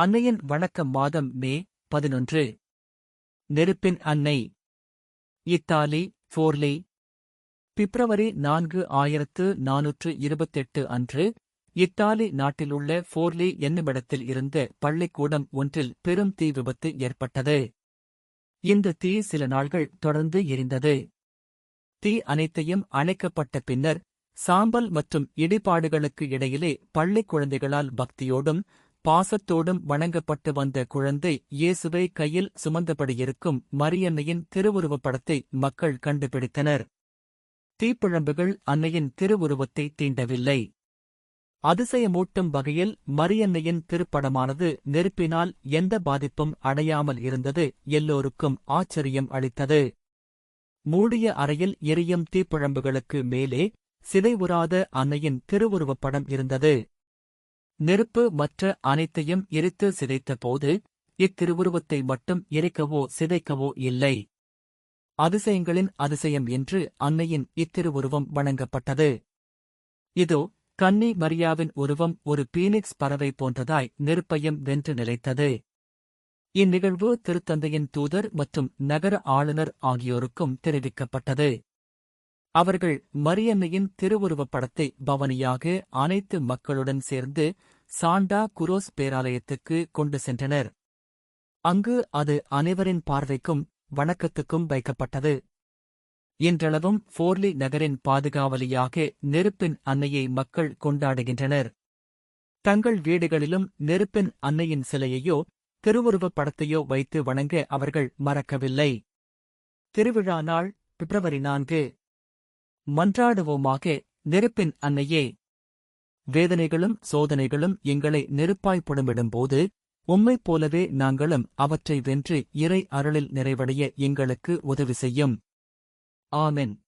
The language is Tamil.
அன்னையின் வழக்க மாதம் மே பதினொன்று. நெருப்பின் அன்னை. இத்தாலி ஃபோர்லி பிப்ரவரி நான்கு ஆயிரத்து நானூற்று இருபத்தெட்டு அன்று இத்தாலி நாட்டிலுள்ள ஃபோர்லி என்னுமிடத்தில் இருந்த பள்ளிக்கூடம் ஒன்றில் பெரும் தீ விபத்து ஏற்பட்டது. இந்த தீ சில நாள்கள் தொடர்ந்து எரிந்தது. தீ அனைத்தையும் அணைக்கப்பட்ட பின்னர் சாம்பல் மற்றும் இடிபாடுகளுக்கு இடையிலே பள்ளிக் குழந்தைகளால் பக்தியோடும் பாசத்தோடும் வணங்கப்பட்டு வந்த குழந்தை இயேசுவை கையில் சுமந்தபடியிருக்கும் மரியன்னையின் திருவுருவப் படத்தை மக்கள் கண்டுபிடித்தனர். தீப்பிழம்புகள் அன்னையின் திருவுருவத்தை தீண்டவில்லை. அதிசயமூட்டும் வகையில் மரியன்னையின் திருப்படமானது நெருப்பினால் எந்த பாதிப்பும் அடையாமல் இருந்தது எல்லோருக்கும் ஆச்சரியம் அளித்தது. மூடிய அறையில் எரியும் தீப்பிழம்புகளுக்கு மேலே சிதைவுறாத அன்னையின் திருவுருவப் படம் இருந்தது. நெருப்பு மற்ற அனைத்தையும் எரித்து சிதைத்தபோது இத்திருவுருவத்தை மட்டும் எரிக்கவோ சிதைக்கவோ இல்லை. அதிசயங்களின் அதிசயம் என்று அன்னையின் இத்திருவுருவம் வணங்கப்பட்டது. இதோ கன்னி மரியாவின் உருவம் ஒரு பீனிக்ஸ் பறவை போன்றதாய் நெருப்பையும் வென்று நிலைத்தது. இந்நிகழ்வு திருத்தந்தையின் தூதர் மற்றும் நகர ஆளுநர் ஆகியோருக்கும் தெரிவிக்கப்பட்டது. அவர்கள் மரியன்னையின் திருவுருவப் படத்தை பவனியாக அனைத்து மக்களுடன் சேர்ந்து சாண்டா குரோஸ் பேராலயத்துக்கு கொண்டு சென்றனர். அங்கு அது அனைவரின் பார்வைக்கும் வணக்கத்துக்கும் வைக்கப்பட்டது. இன்றளவும் ஃபோர்லி நகரின் பாதுகாவலியாக நெருப்பின் அன்னையை மக்கள் கொண்டாடுகின்றனர். தங்கள் வீடுகளிலும் நெருப்பின் அன்னையின் சிலையையோ திருவுருவப் படத்தையோ வைத்து வணங்க அவர்கள் மறக்கவில்லை. திருவிழா நாள் பிப்ரவரி நான்கு மன்றாடுவோமாக நெருப்பின் அன்னையே. வேதனைகளும் சோதனைகளும் எங்களை நெருப்பாய் புடமிடும்போது உம்மைப் போலவே நாங்களும் அவற்றை வென்று இறை அருளில் நிறைவடைய எங்களுக்கு உதவி செய்யும். ஆமென்.